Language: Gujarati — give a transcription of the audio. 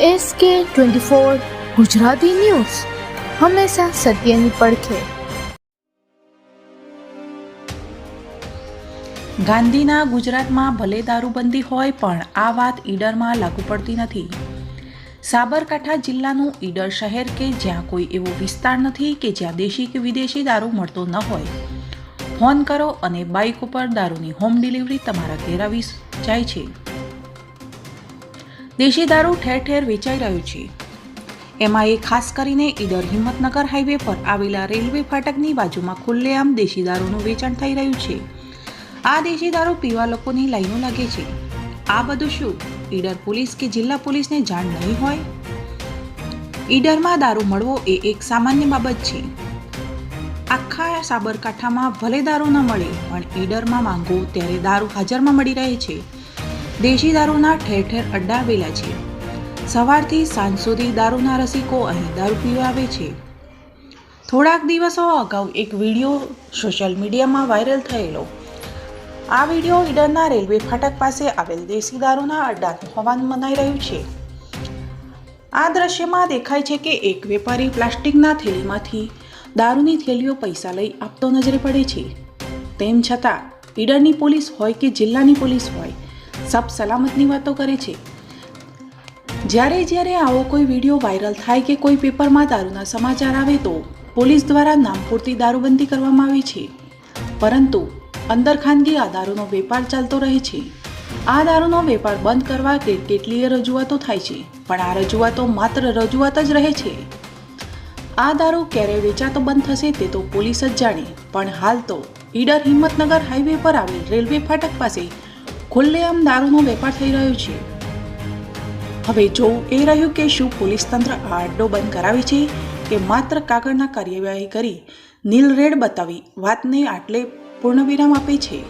એસ કે ટ્વેન્ટી ફોર ગુજરાતી ન્યૂઝ. હંમેશા સત્યની પડખે. ગાંધીના ગુજરાતમાં ભલે દારૂબંધી હોય, પણ આ વાત ઈડરમાં લાગુ પડતી નથી. સાબરકાંઠા જિલ્લાનું ઈડર શહેર કે જ્યાં કોઈ એવો વિસ્તાર નથી કે જ્યાં દેશી કે વિદેશી દારૂ મળતો ન હોય. ફોન કરો અને બાઇક ઉપર દારૂની હોમ ડિલિવરી તમારા ઘેર આવી જાય છે. દેશી દારૂ ઠેર ઠેર વેચાઈ રહ્યું છે. એમાં એ ખાસ કરીને ઈડર હિંમતનગર હાઈવે પર આવેલા રેલવે ફાટકની બાજુમાં ખુલ્લેઆમ દેશી દારૂનું વેચાણ થઈ રહ્યું છે. આ દેશી દારૂ પીવા લોકોની લાઈનો લાગે છે. આ બધું શું? ઈડર પોલીસ કે જિલ્લા પોલીસને જાણ નહીં હોય? ઈડરમાં દારૂ મળવો એ એક સામાન્ય બાબત છે. આખા સાબરકાંઠામાં ભલે દારૂ ન મળે, પણ ઈડરમાં માંગો ત્યારે દારૂ હાજરમાં મળી રહે છે. દેશી દારૂના ઠેર ઠેર અડ્ડા આવેલા છે. સવારથી સાંજ સુધી દારૂના રસિકો અહીં દારૂ પીવા આવે છે. થોડાક દિવસો અગાઉ એક વીડિયો સોશિયલ મીડિયામાં વાયરલ થયેલો. આ વીડિયો ઈડરના રેલવે ફાટક પાસે આવેલ દેશી દારૂના અડ્ડાનું હોવાનું મનાઈ રહ્યું છે. આ દ્રશ્યમાં દેખાય છે કે એક વેપારી પ્લાસ્ટિકના થેલીમાંથી દારૂની થેલીઓ પૈસા લઈ આપતો નજરે પડે છે. તેમ છતાં, ઈડરની પોલીસ હોય કે જિલ્લાની પોલીસ હોય સબ સલામતની વાતો કરે છે. જ્યારે જ્યારે આવો કોઈ વીડિયો વાયરલ થાય કે કોઈ પેપરમાં દારૂના સમાચાર આવે તો પોલીસ દ્વારા નામ પૂરતી દારૂબંધી કરવામાં આવી છે. પરંતુ અંદર ખાનગી આ દારૂનો વેપાર ચાલતો રહે છે. આ દારૂનો વેપાર બંધ કરવા કે કેટલીય રજૂઆતો થાય છે, પણ આ રજૂઆતો માત્ર રજૂઆત જ રહે છે. આ દારૂ ક્યારે વેચાતો બંધ થશે તે તો પોલીસ જ જાણે, પણ હાલ તો ઈડર હિંમતનગર હાઈવે પર આવેલ રેલવે ફાટક પાસે ખુલ્લેઆમ દારૂનો વેપાર થઈ રહ્યો છે. હવે જોવું એ રહ્યું કે શું પોલીસ તંત્ર આ અડ્ડો બંધ કરાવે છે કે માત્ર કાગળના કાર્યવાહી કરી નીલ રેડ બતાવી વાતને આટલે પૂર્ણવિરામ આપે છે.